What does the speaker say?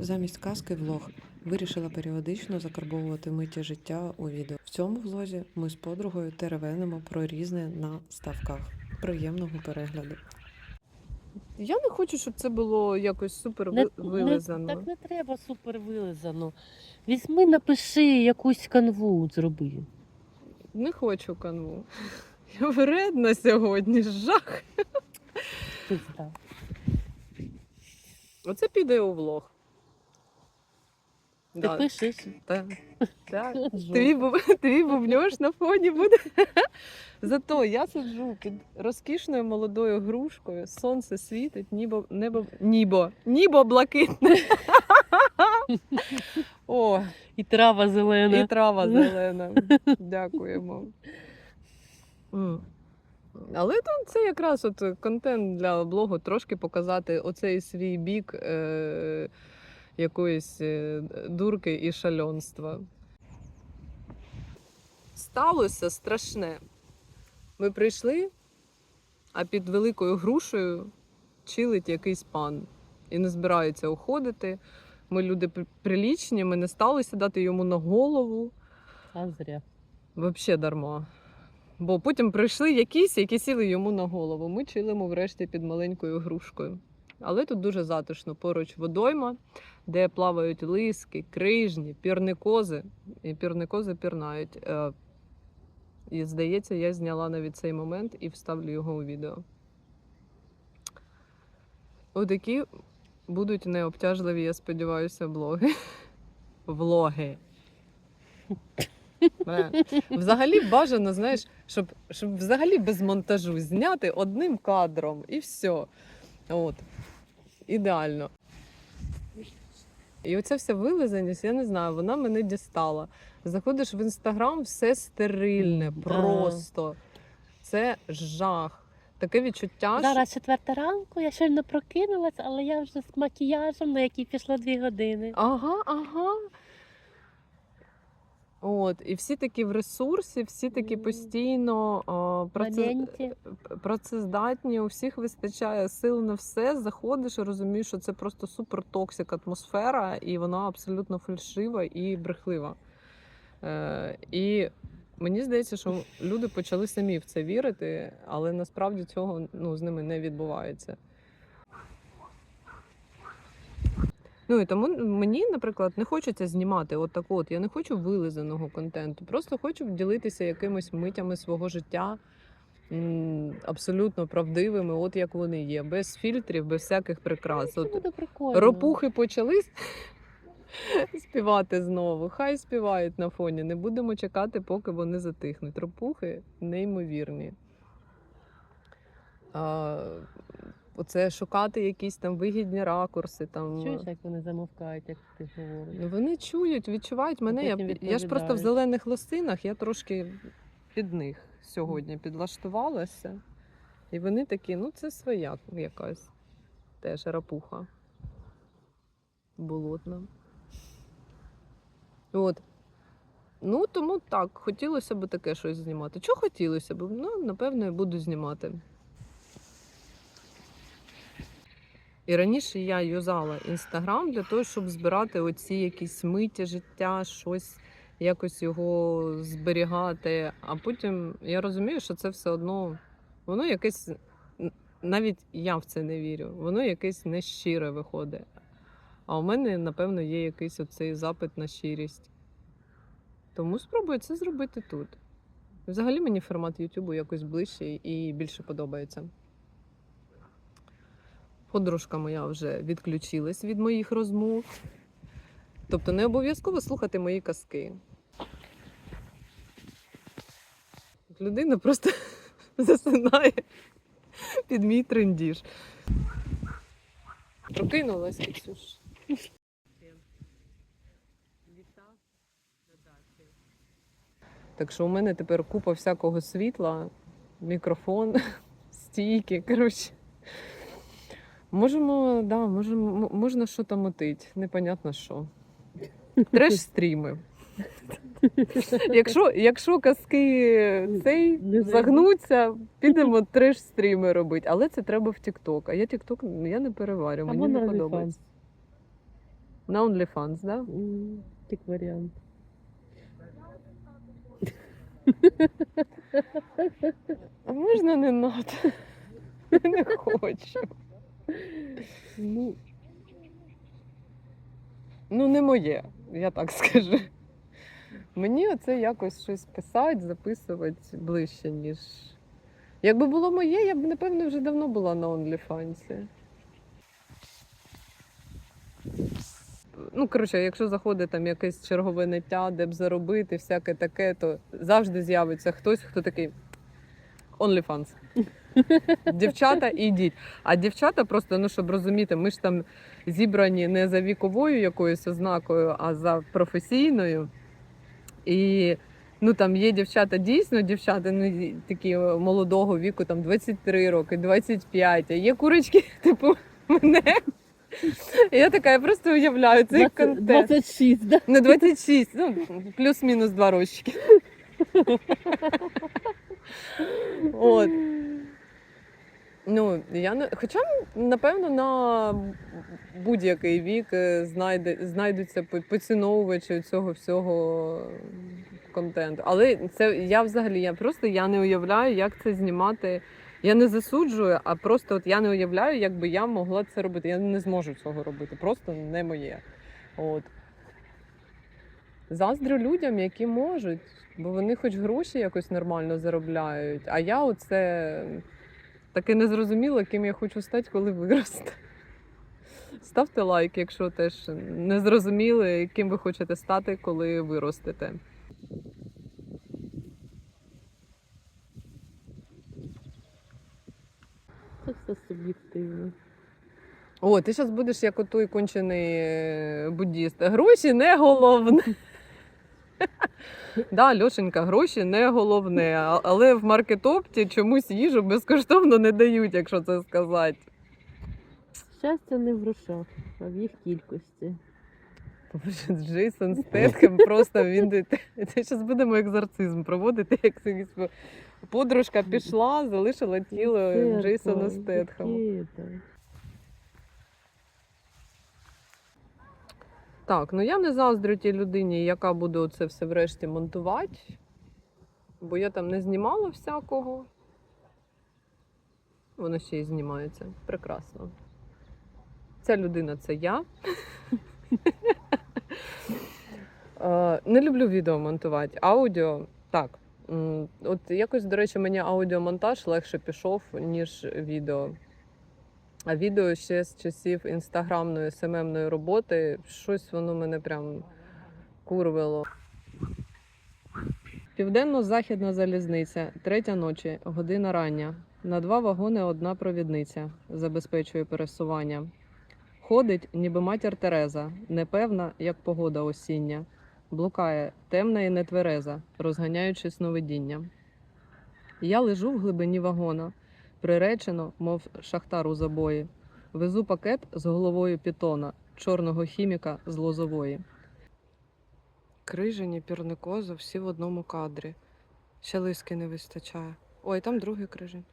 Замість казки влог вирішила періодично закарбовувати миття життя у відео. В цьому влозі ми з подругою теревенимо про різне на ставках. Приємного перегляду. Я не хочу, щоб це було якось супер Не- ви- вилизано. Не, так не треба супер вилизано. Візьми, напиши якусь канву зроби. Не хочу канву. Я вредна сьогодні, жах. Пизда. Оце піде у влог. Ти Да, пишеш? та- так. Жопа. Твій, бу- твій бубньош на фоні буде. Зато я сиджу під розкішною молодою грушкою, сонце світить, небо, небо, нібо, нібо блакитне. О, І трава зелена. і трава зелена. Дякуємо. Але там це якраз от контент для блогу трошки показати оцей свій бік е- якоїсь е, дурки і шальонства. Сталося страшне. Ми прийшли, а під великою грушею чилить якийсь пан і не збирається уходити. Ми люди прилічні, ми не стали сідати йому на голову. А зря. Вообще дарма. Бо потім прийшли якісь, які сіли йому на голову. Ми чилимо врешті під маленькою грушкою. Але тут дуже затишно. Поруч водойма, де плавають лиски, крижні, пірникози. І пірникози пірнають. Е, І здається, я зняла навіть цей момент і вставлю його у відео. Отакі будуть необтяжливі, я сподіваюся, блоги. Влоги. Взагалі бажано, знаєш, щоб, щоб взагалі без монтажу зняти одним кадром і все. От. Ідеально. І оця вся вилизаність, я не знаю, вона мене дістала. Заходиш в інстаграм, все стерильне, Да. просто. Це жах. Таке відчуття, що Зараз четверта ранку, я щойно прокинулась, але я вже з макіяжем, на який пішло дві години. Ага, ага. От, і всі такі в ресурсі, всі такі постійно а, праце... Працездатні, у всіх вистачає сил на все. Заходиш і розумієш, що це просто супер токсик атмосфера, і вона абсолютно фальшива і брехлива. Е, і мені здається, що люди почали самі в це вірити, але насправді цього ну, з ними не відбувається. Ну і тому мені, наприклад, не хочеться знімати от так от. Я не хочу вилизаного контенту. Просто хочу ділитися якимись митями свого життя абсолютно правдивими, от як вони є, без фільтрів, без всяких прикрас. От ропухи почали співати знову. Хай співають на фоні. Не будемо чекати, поки вони затихнуть. Ропухи неймовірні. А, оце шукати якісь там вигідні ракурси. Там, Чуєш, як вони замовкають, як ти говориш. Ну, Вони чують, відчувають мене. Я, я ж просто в зелених лосинах, я трошки під них сьогодні підлаштувалася. І вони такі, ну це своя якась теж рапуха. Болотна. От. Ну, тому так, хотілося б таке щось знімати. Чого хотілося б? Ну, напевно, я буду знімати. І раніше я юзала інстаграм для того, щоб збирати оці якісь миті життя, щось якось його зберігати. А потім я розумію, що це все одно воно якесь, навіть я в це не вірю, воно якесь нещире виходить. А у мене, напевно, є якийсь оцей запит на щирість. Тому спробую це зробити тут. Взагалі мені формат Ютубу якось ближчий і більше подобається. Подружка моя вже відключилась від моїх розмов. Тобто не обов'язково слухати мої казки. Людина просто засинає під мій трендіж. Прокинулась, Ксюш. Так що у мене тепер купа всякого світла, мікрофон, стійки. Коротше. Можемо, да, можемо, можна що там мотить, непонятно що. Треш-стріми. Якщо, якщо казки цей загнуться, підемо треш-стріми робити. Але це треба в TikTok. А я TikTok я не переварю, Або мені на не OnlyFans. подобається. На OnlyFans, да? Як варіант. А можна не надо? Не хочу. Ну, Ну, не моє, я так скажу. Мені оце якось щось писати, записувати ближче, ніж. Якби було моє, я б, напевно, вже давно була на OnlyFans. Ну, коротше, якщо заходить там якесь чергове ниття, де б заробити, всяке таке, то завжди з'явиться хтось, хто такий OnlyFans. Дівчата, ідіть. А дівчата просто, ну щоб розуміти, ми ж там зібрані не за віковою якоюсь ознакою, а за професійною. І ну там є дівчата, дійсно дівчата, ну такі молодого віку, там 23 роки, 25, а є курочки, типу мене. Я така, я просто уявляю цей 20 контент. 26, да? Ну, 26, ну, плюс-мінус два рочки. От. Ну, я не... Хоча, напевно, на будь-який вік е, знайде... знайдуться поціновувачі цього всього контенту. Але це я взагалі, я просто я не уявляю, як це знімати. Я не засуджую, а просто от я не уявляю, як би я могла це робити. Я не зможу цього робити. Просто не моє. От. Заздрю людям, які можуть, бо вони хоч гроші якось нормально заробляють. А я оце таке не зрозуміла, ким я хочу стати, коли виросту. Ставте лайк, якщо теж не зрозуміли, ким ви хочете стати, коли виростете. Це все суб'єктивно. О, ти зараз будеш як отой кончений е, буддіст. Гроші не головне. Да, Льошенька, гроші не головне, але в маркетопті чомусь їжу безкоштовно не дають, якщо це сказати. Щастя не в грошах, а в їх кількості. Боже, Джейсон Стетхем просто він. Це зараз будемо екзорцизм проводити, як подружка пішла, залишила тіло Джейсона Стетхема. Так. Ну я не заздрю тій людині, яка буде оце все врешті монтувати, бо я там не знімала всякого. Воно ще й знімається. Прекрасно. Ця людина це я. Е, Не люблю відео монтувати. Аудіо так. От якось, до речі, мені аудіомонтаж легше пішов, ніж відео. А відео ще з часів інстаграмної СММної роботи, щось воно мене прям курвило. Південно-західна залізниця, третя ночі, година рання. На два вагони одна провідниця забезпечує пересування. Ходить, ніби матір Тереза, непевна, як погода осіння. Блукає, темна і нетвереза, розганяючи сновидіння. Я лежу в глибині вагона, приречено, мов шахтар у забої. Везу пакет з головою пітона, чорного хіміка з лозової. Крижені, пірникоза всі в одному кадрі. Ще лиски не вистачає. Ой, там другий крижень.